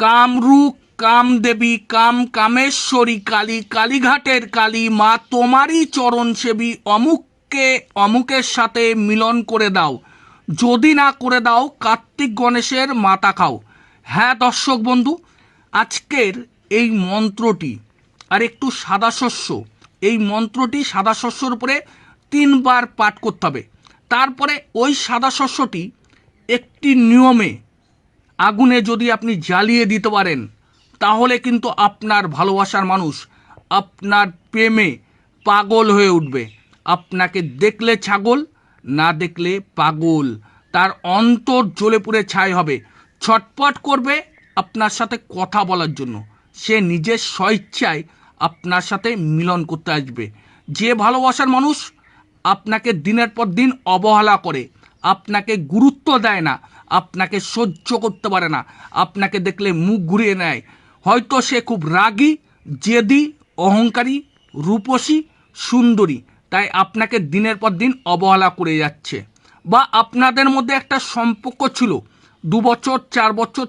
কামরূপ কামদেবী কাম কামেশ্বরী, কালী কালীঘাটের কালী, মা তোমারই চরণ সেবী, অমুককে, অমুকের সাথে মিলন করে দাও। যদি না করে দাও কার্তিক গণেশের মাতা খাও। হ্যাঁ দর্শক বন্ধু, আজকের এই মন্ত্রটি, আর একটু সাদা শস্য এই মন্ত্রটি সাদা শস্যর উপরে তিনবার পাঠ করতে হবে। তারপরে ওই সাদা শস্যটি একটি নিয়মে আগুনে যদি আপনি জ্বালিয়ে দিতে পারেন, তাহলে কিন্তু আপনার ভালোবাসার মানুষ, আপনার প্রেমে পাগল হয়ে উঠবে। আপনাকে দেখলে ছাগল, না দেখলে পাগল। তার অন্তর জ্বলে পুড়ে ছাই হবে। ছটপট করবে আপনার সাথে কথা বলার জন্য। সে নিজের স্বইচ্ছায় আপনার সাথে মিলন করতে আসবে। যে ভালোবাসার মানুষ আপনাকে দিনের পর দিন অবহেলা করে, আপনাকে গুরুত্ব দেয় না আপনাকে সহ্য করতে পারে না। আপনাকে দেখলে মুখ ঘুরিয়ে নেয়। হয়তো সে খুব রাগী, জেদি, অহংকারী, রূপসী, সুন্দরী, তাই আপনাকে দিনের পর দিন অবহেলা করে যাচ্ছে। বা আপনাদের মধ্যে একটা সম্পর্ক ছিল, দু বছর, চার বছর,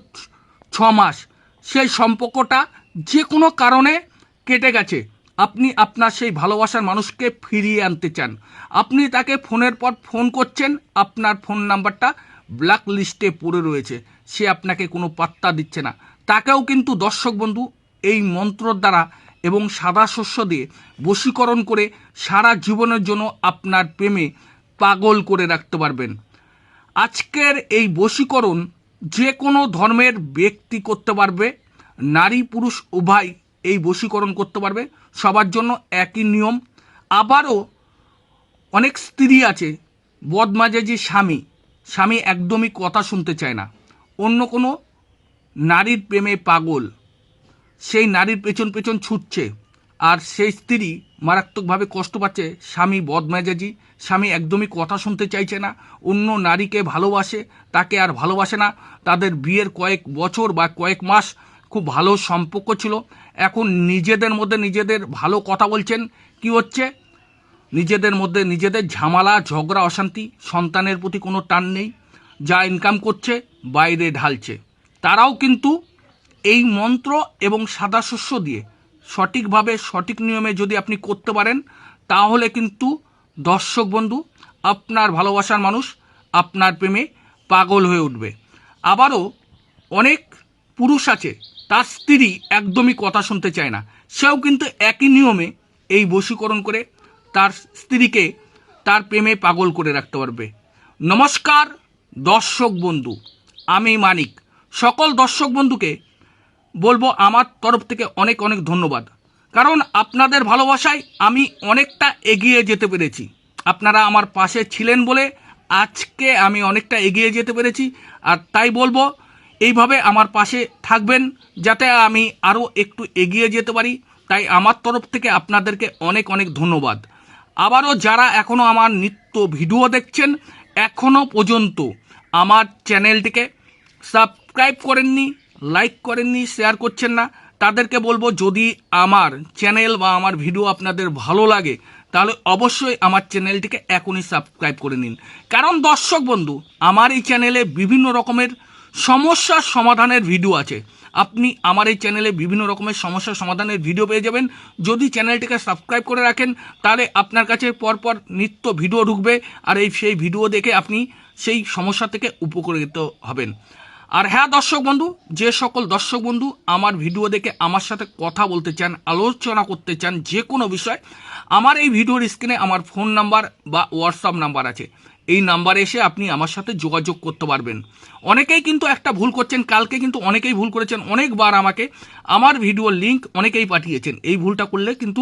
ছ মাস। সেই সম্পর্কটা যে কোনো কারণে কেটে গেছে। আপনি আপনার সেই ভালোবাসার মানুষকে ফিরিয়ে আনতে চান। আপনি তাকে ফোনের পর ফোন করছেন, আপনার ফোন নাম্বারটা ব্ল্যাক লিস্টে পড়ে রয়েছে। সে আপনাকে কোনো পাত্তা দিচ্ছে না। তাকেও কিন্তু, দর্শক বন্ধু, এই মন্ত্রর দ্বারা এবং সাদা শস্য দিয়ে বশীকরণ করে সারা জীবনের জন্য আপনার প্রেমে পাগল করে রাখতে পারবেন। আজকের এই বশীকরণ যে কোনো ধর্মের ব্যক্তি করতে পারবে, নারী, পুরুষ, উভয় এই বশীকরণ করতে পারবে। সবার জন্য একই নিয়ম। আবারও অনেক স্ত্রী আছে, বদমাজেজি স্বামী স্বামী একদমই কথা শুনতে চায় না। অন্য কোনো নারীর প্রেমে পাগল। সেই নারীর পেছন পেছন ছুটছে। আর সেই স্ত্রী মারাত্মকভাবে কষ্ট পাচ্ছে স্বামী বদমেজাজি। স্বামী একদমই কথা শুনতে চাইছে না। অন্য নারীকে ভালোবাসে, তাকে আর ভালোবাসে না। তাদের বিয়ের কয়েক বছর বা কয়েক মাস খুব ভালো সম্পর্ক ছিল। এখন নিজেদের মধ্যে নিজেদের ভালো কথা বলছেন। কি হচ্ছে? নিজেদের মধ্যে নিজেদের ঝামেলা, ঝগড়া, অশান্তি, সন্তানের প্রতি কোনো টান নেই। যা ইনকাম করছে, বাইরে ঢালছে। তারাও কিন্তু এই মন্ত্র এবং সাদা শস্য দিয়ে সঠিকভাবে, সঠিক নিয়মে যদি আপনি করতে পারেন, তাহলে কিন্তু দর্শক বন্ধু, আপনার ভালোবাসার মানুষ, আপনার প্রেমে পাগল হয়ে উঠবে। আবারও অনেক পুরুষ আছে, তার স্ত্রী একদমই কথা শুনতে চায় না। সেও কিন্তু একই নিয়মে এই বশীকরণ করে তার স্ত্রীকে তার প্রেমে পাগল করে রাখতে পারবে। নমস্কার, দর্শক বন্ধু, আমি মানিক। সকল দর্শক বন্ধুকে বলব আমার তরফ থেকে অনেক অনেক ধন্যবাদ। কারণ আপনাদের ভালোবাসায় আমি অনেকটা এগিয়ে যেতে পেরেছি। আপনারা আমার পাশে ছিলেন বলে আজকে আমি অনেকটা এগিয়ে যেতে পেরেছি। আর তাই বলব, এইভাবে আমার পাশে থাকবেন যাতে আমি আরও একটু এগিয়ে যেতে পারি। তাই আমার তরফ থেকে আপনাদেরকে অনেক অনেক ধন্যবাদ। আবারও যারা এখনও আমার নিত্য ভিডিও দেখছেন এখনও পর্যন্ত আমার চ্যানেলটিকে সাবস্ক্রাইব করেননি, লাইক করেননি, শেয়ার করছেন না, তাদেরকে বলব যদি আমার চ্যানেল বা আমার ভিডিও আপনাদের ভালো লাগে, তাহলে অবশ্যই আমার চ্যানেলটিকে এখনই সাবস্ক্রাইব করে নিন। কারণ দর্শক বন্ধু, আমার এই চ্যানেলে বিভিন্ন রকমের সমস্যার সমাধানের ভিডিও আছে। আপনি আমার এই চ্যানেলে বিভিন্ন রকমের সমস্যার সমাধানের ভিডিও পেয়ে যাবেন। যদি চ্যানেলটিকে সাবস্ক্রাইব করে রাখেন, তাহলে আপনার কাছে পরপর নিত্য ভিডিও ঢুকবে আর এই সেই ভিডিও দেখে আপনি সেই সমস্যা থেকে উপকৃত হবেন। আর হ্যাঁ দর্শক বন্ধু, যে সকল দর্শক বন্ধু আমার ভিডিও দেখে আমার সাথে কথা বলতে চান, আলোচনা করতে চান যে কোনো বিষয়, আমার এই ভিডিওর স্ক্রিনে আমার ফোন নাম্বার বা হোয়াটসঅ্যাপ নাম্বার আছে। এই নাম্বারে এসে আপনি আমার সাথে যোগাযোগ করতে পারবেন। অনেকেই কিন্তু একটা ভুল করছেন, কালকে কিন্তু অনেকেই ভুল করেছেন, অনেকবার আমাকে আমার ভিডিওর লিঙ্ক অনেকেই পাঠিয়েছেন। এই ভুলটা করলে কিন্তু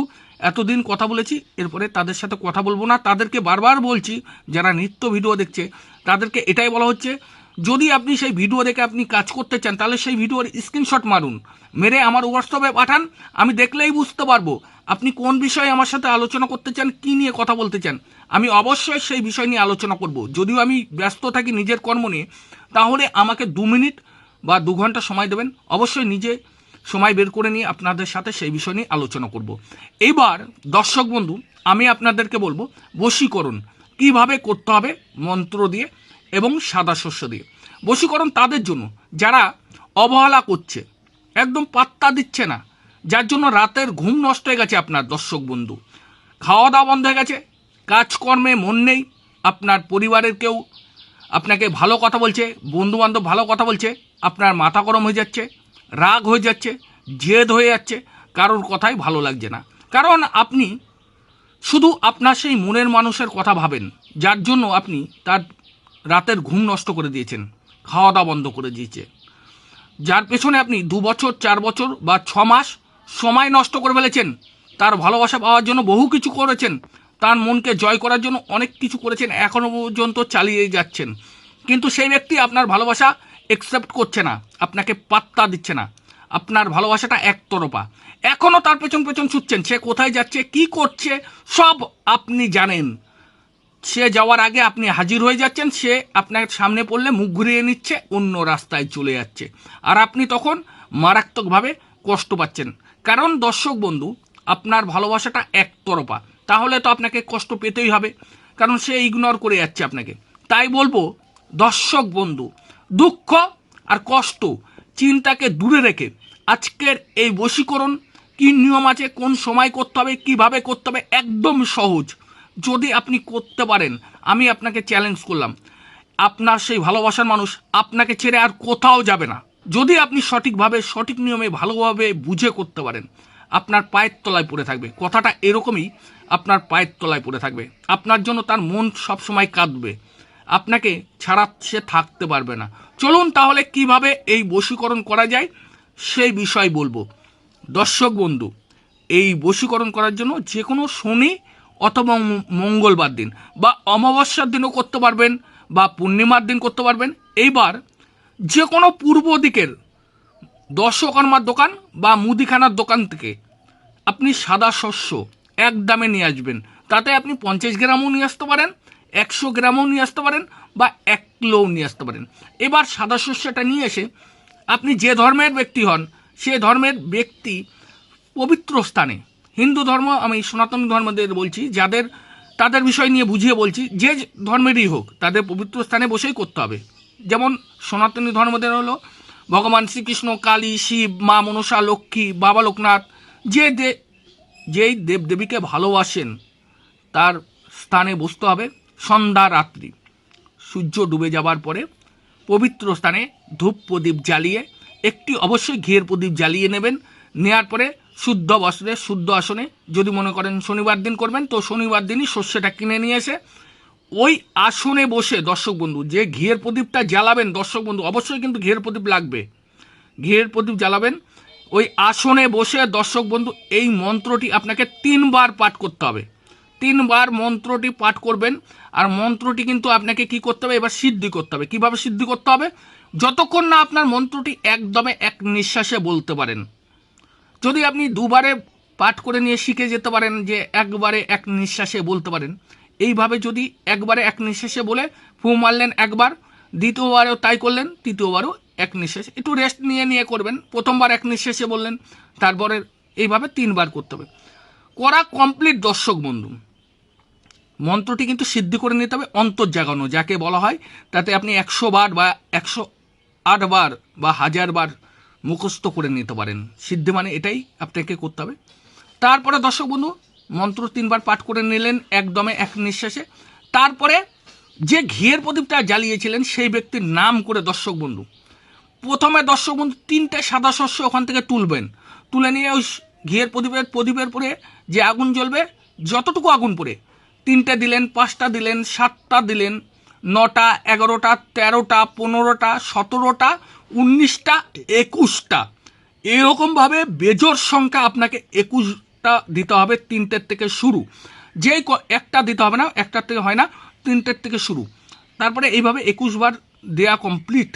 এতদিন কথা বলেছি, এরপরে তাদের সাথে কথা বলব না। তাদেরকে বারবার বলছি, যারা নিত্য ভিডিও দেখছে, তাদেরকে এটাই বলা হচ্ছে, যদি আপনি সেই ভিডিও দেখে আপনি কাজ করতে চান, তাহলে সেই ভিডিওর স্ক্রিনশট মারুন। মেরে আমার হোয়াটসঅ্যাপে পাঠান, আমি দেখলেই বুঝতে পারব। আপনি কোন বিষয়ে আমার সাথে আলোচনা করতে চান, কি নিয়ে কথা বলতে চান, আমি অবশ্যই সেই বিষয় নিয়ে আলোচনা করব। যদিও আমি ব্যস্ত থাকি নিজের কর্ম নিয়ে, তাহলে আমাকে দু মিনিট বা দু ঘণ্টা সময় দেবেন। অবশ্যই নিজে সময় বের করে নিয়ে আপনাদের সাথে সেই বিষয় নিয়ে আলোচনা করব। এইবার দর্শক বন্ধু, আমি আপনাদেরকে বলব, বশীকরণ। কীভাবে করতে হবে মন্ত্র দিয়ে এবং সাদা শস্য দিয়ে। বশীকরণ তাদের জন্য, যারা অবহেলা করছে, একদম পাত্তা দিচ্ছে না। যার জন্য রাতের ঘুম নষ্ট হয়ে গেছে আপনার দর্শক বন্ধু। খাওয়া দাওয়া বন্ধ হয়ে গেছে, কাজকর্মে মন নেই, আপনার পরিবারের কেউ আপনাকে ভালো কথা বলছে বন্ধু বান্ধব ভালো কথা বলছে, আপনার মাথা গরম হয়ে যাচ্ছে, রাগ হয়ে যাচ্ছে, জেদ হয়ে যাচ্ছে, কারোর কথাই ভালো লাগছে না। কারণ আপনি শুধু আপনার সেই মনের মানুষের কথা ভাবেন, যার জন্য আপনি তার রাতের ঘুম নষ্ট করে দিয়েছেন খাওয়া দাওয়া বন্ধ করে দিয়েছে। যার পেছনে আপনি দু বছর, চার বছর বা ছ মাস সময় নষ্ট করে ফেলেছেন। তার ভালোবাসা পাওয়ার জন্য বহু কিছু করেছেন। তার মনকে জয় করার জন্য অনেক কিছু করেছেন। এখনও পর্যন্ত চালিয়ে যাচ্ছেন। কিন্তু সেই ব্যক্তি আপনার ভালোবাসা একসেপ্ট করছে না। আপনাকে পাত্তা দিচ্ছে না। আপনার ভালোবাসাটা একতরফা। এখনও তার পেছন পেছন ছুটছেন। সে কোথায় যাচ্ছে, কি করছে, সব আপনি জানেন। সে যাওয়ার আগে আপনি হাজির হয়ে যাচ্ছেন। সে আপনার সামনে পড়লে মুখ ঘুরিয়ে নিচ্ছে, অন্য রাস্তায় চলে যাচ্ছে। আর আপনি তখন মারাত্মকভাবে কষ্ট পাচ্ছেন। কারণ দর্শক বন্ধু, আপনার ভালোবাসাটা একতরফা তাহলে তো আপনাকে কষ্ট পেতেই হবে, কারণ সে ইগনোর করে যাচ্ছে আপনাকে। তাই বলব, দর্শক বন্ধু, দুঃখ আর কষ্ট চিন্তাকে দূরে রেখে আজকের এই বশীকরণ কি নিয়ম আছে, কোন সময় করতে হবে, কীভাবে করতে হবে, একদম সহজ। যদি আপনি করতে পারেন, আমি আপনাকে চ্যালেঞ্জ করলাম। আপনার সেই ভালোবাসার মানুষ আপনাকে ছেড়ে আর কোথাও যাবে না। যদি আপনি সঠিকভাবে, সঠিক নিয়মে ভালোভাবে বুঝে করতে পারেন, আপনার পায়ের তলায় পড়ে থাকবে। কথাটা এরকমই, আপনার পায়ের তলায় পড়ে থাকবে। আপনার জন্য তার মন সবসময় কাঁদবে। আপনাকে ছাড়া সে থাকতে পারবে না। চলুন তাহলে কীভাবে এই বশীকরণ করা যায়, সেই বিষয় বলব। দর্শক বন্ধু, এই বশীকরণ করার জন্য যে কোনো শনি অথবা মঙ্গলবার দিন বা অমাবস্যার দিনও করতে পারবেন বা পূর্ণিমার দিন করতে পারবেন। এইবার যে কোনো পূর্ব দিকের দর্শকর্মার দোকান বা মুদিখানার দোকান থেকে আপনি সাদা শস্য এক দামে নিয়ে আসবেন। তাতে আপনি পঞ্চাশ গ্রামও নিয়ে আসতে পারেন, একশো গ্রামও নিয়ে আসতে পারেন বা এক কিলোও নিয়ে আসতে পারেন। এবার সাদা শস্যটা নিয়ে এসে আপনি যে ধর্মের ব্যক্তি হন, সে ধর্মের ব্যক্তি পবিত্র স্থানে, হিন্দু ধর্ম আমি সনাতন ধর্মদের বলছি, যাদের, তাদের বিষয় নিয়ে বুঝিয়ে বলছি, যে ধর্মেরই হোক, তাদের পবিত্র স্থানে বসেই করতে হবে। যেমন সনাতনী ধর্মদের হলো ভগবান শ্রীকৃষ্ণ, কালী, শিব, মা মনসা, লক্ষ্মী, বাবা লোকনাথ, যে দে, যেই দেবদেবীকে ভালোবাসেন, তার স্থানে বসতে হবে সন্ধ্যা রাত্রি। সূর্য ডুবে যাবার পরে পবিত্র স্থানে ধূপ প্রদীপ জ্বালিয়ে, একটি অবশ্যই ঘিয়ের প্রদীপ জ্বালিয়ে নেবেন। নেওয়ার পরে শুদ্ধ বস্ত্রে, শুদ্ধ আসনে, যদি মনে করেন শনিবার দিন করবেন, তো শনিবার দিনই শস্যটা কিনে নিয়ে এসে ওই আসনে বসে, দর্শক বন্ধু, যে ঘিয়ের প্রদীপটা জ্বালাবেন, দর্শক বন্ধু, অবশ্যই কিন্তু ঘিয়ের প্রদীপ লাগবে। ঘিয়ের প্রদীপ জ্বালাবেন, ওই আসনে বসে, দর্শক বন্ধু, এই মন্ত্রটি আপনাকে তিনবার পাঠ করতে হবে। তিনবার মন্ত্রটি পাঠ করবেন, আর মন্ত্রটি কিন্তু আপনাকে কি করতে হবে? এবার সিদ্ধি করতে হবে। কীভাবে সিদ্ধি করতে হবে? যতক্ষণ না আপনার মন্ত্রটি একদমে এক নিঃশ্বাসে বলতে পারেন। যদি আপনি দুবারে পাঠ করে নিয়ে শিখে যেতে পারেন, যে একবারে এক নিঃশ্বাসে বলতে পারেন এইভাবে যদি একবারে এক নিঃশ্বাসে বলে, ফু মারলেন একবার, দ্বিতীয়বারেও তাই করলেন, তৃতীয়বারও এক নিঃশ্বাসে। একটু রেস্ট নিয়ে নিয়ে করবেন, প্রথমবার এক নিঃশ্বাসে বললেন, তারপরে এইভাবে তিনবার করতে হবে। করা কমপ্লিট দর্শক বন্ধু। মন্ত্রটি কিন্তু সিদ্ধি করে নিতে হবে অন্তর্জাগানো যাকে বলা হয়। তাতে আপনি একশো বার বা একশো আট বার বা হাজার বার মুখস্থ করে নিতে পারেন। সিদ্ধি মানে এটাই আপনাকে করতে হবে। তারপরে দর্শক বন্ধু মন্ত্র তিনবার পাঠ করে নিলেন একদমে এক নিঃশ্বাসে। তারপরে যে ঘিয়ের প্রদীপটা জ্বালিয়েছিলেন, সেই ব্যক্তির নাম করে দর্শক বন্ধু। প্রথমে দর্শক বন্ধু তিনটে সাদা শস্য ওখান থেকে তুলবেন। তুলে নিয়ে ওই ঘিয়ের প্রদীপের প্রদীপের পরে যে আগুন জ্বলবে, যতটুকু আগুন পড়ে, তিনটে দিলেন, পাঁচটা দিলেন, সাতটা দিলেন, নটা, এগারোটা, তেরোটা, পনেরোটা, সতেরোটা, উনিশটা, একুশটা। এরকমভাবে বেজোর সংখ্যা আপনাকে একুশটা দিতে হবে তিনটের থেকে শুরু। যেই একটা দিতে হবে না, একটার থেকে হয় না, তিনটের থেকে শুরু। তারপরে এইভাবে একুশ বার দেয়া কমপ্লিট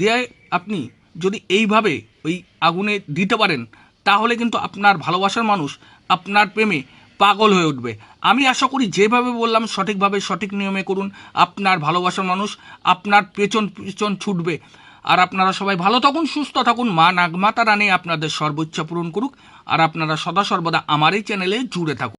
দেয় আপনি যদি এইভাবে ওই আগুনে দিতে পারেন, তাহলে কিন্তু আপনার ভালোবাসার মানুষ আপনার প্রেমে পাগল হয়ে উঠবে। আমি আশা করি যেভাবে বললাম সঠিকভাবে সঠিক নিয়মে করুন। আপনার ভালোবাসার মানুষ আপনার পেছন পেছন ছুটবে। আর আপনারা সবাই ভালো থাকুন, সুস্থ থাকুন। মা নাগমাতা রানী আপনাদের সর্বোচ্চ পূরণ করুক। আর আপনারা সদা সর্বদা আমার এই চ্যানেলে জুড়ে থাকুন।